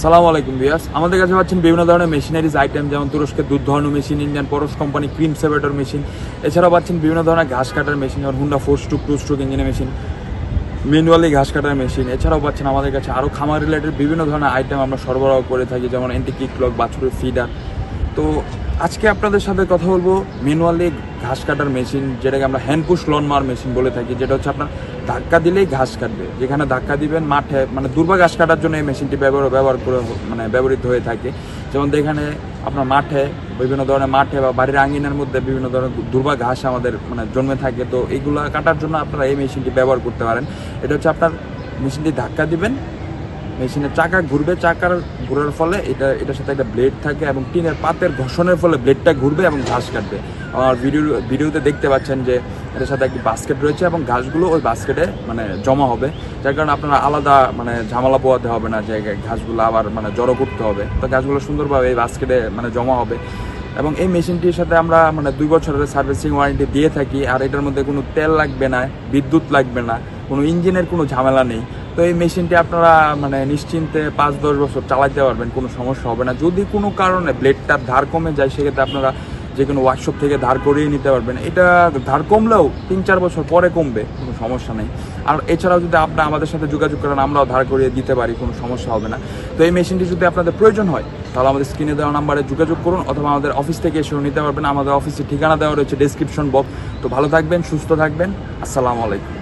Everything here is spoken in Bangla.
আসসালামু আলাইকুম বিয়াস আমাদের কাছে পাচ্ছেন বিভিন্ন ধরনের মেশিনারিজ আইটেম, যেমন তুরস্কের দুধ ধরানো machine, Indian Parash company cream separator machine. এছাড়াও পাচ্ছেন বিভিন্ন ধরনের ঘাস কাটার মেশিন, যেমন Honda four stroke two stroke ইঞ্জিনের মেশিন, ম্যানুয়ালি ঘাস কাটার মেশিন। এছাড়াও পাচ্ছেন আমাদের কাছে আরও খামার রিলেটেড বিভিন্ন ধরনের আইটেম আমরা সরবরাহ করে থাকি, যেমন এন্টি কিক লক বাছুরের ফিডার তো আজকে আপনাদের সাথে কথা বলব ম্যানুয়ালি ঘাস কাটার মেশিন, যেটাকে আমরা hand push lawn mower machine বলে থাকি, যেটা হচ্ছে আপনার ধাক্কা দিলেই ঘাস কাটবে। যেখানে ধাক্কা দিবেন মাঠে মানে দুর্বা ঘাস কাটার জন্য এই মেশিনটি ব্যবহার ব্যবহার করে মানে ব্যবহৃত হয়ে থাকে। যেমন এখানে আপনার মাঠে, বিভিন্ন ধরনের মাঠে বা বাড়ির আঙ্গিনার মধ্যে বিভিন্ন ধরনের দুর্বা ঘাস আমাদের মানে জন্মে থাকে। তো এইগুলো কাটার জন্য আপনারা এই মেশিনটি ব্যবহার করতে পারেন। এটা হচ্ছে আপনার মেশিনটি ধাক্কা দিবেন মেশিনের চাকা ঘুরবে, চাকার ঘোরার ফলে এটা, এটার সাথে একটা ব্লেড থাকে এবং টিনের পাতের ঘর্ষণের ফলে ব্লেডটা ঘুরবে এবং ঘাস কাটবে। আর ভিডিও ভিডিওতে দেখতে পাচ্ছেন যে এটার সাথে একটি বাস্কেট রয়েছে এবং ঘাসগুলো ওই বাস্কেটে মানে জমা হবে। যার কারণে আপনারা আলাদা মানে ঝামেলা পোয়াতে হবে না যে ঘাসগুলো আবার মানে জড়ো করতে হবে। তো ঘাসগুলো সুন্দরভাবে এই বাস্কেটে মানে জমা হবে। এবং এই মেশিনটির সাথে আমরা মানে দুই বছরের সার্ভিসিং ওয়ারেন্টি দিয়ে থাকি। আর এটার মধ্যে কোনো তেল লাগবে না, বিদ্যুৎ লাগবে না, কোনো ইঞ্জিনের কোনো ঝামেলা নেই। তো এই মেশিনটি আপনারা মানে নিশ্চিন্তে পাঁচ দশ বছর চালাতে পারবেন, কোনো সমস্যা হবে না। যদি কোনো কারণে ব্লেডটার ধার কমে যায়, সেক্ষেত্রে আপনারা যে কোনো ওয়ার্কশপ থেকে ধার করিয়ে নিতে পারবেন। এটা ধার কমলেও তিন চার বছর পরে কমবে, কোনো সমস্যা নেই। আর এছাড়াও যদি আপনারা আমাদের সাথে যোগাযোগ করেন, আমরাও ধার করিয়ে দিতে পারি, কোনো সমস্যা হবে না। তো এই মেশিনটি যদি আপনাদের প্রয়োজন হয়, তাহলে আমাদের স্ক্রিনে দেওয়া নাম্বারে যোগাযোগ করুন, অথবা আমাদের অফিস থেকে এসেও নিতে পারবেন। আমাদের অফিসের ঠিকানা দেওয়া রয়েছে ডেসক্রিপশন বক্স তো ভালো থাকবেন, সুস্থ থাকবেন। আসসালামু আলাইকুম।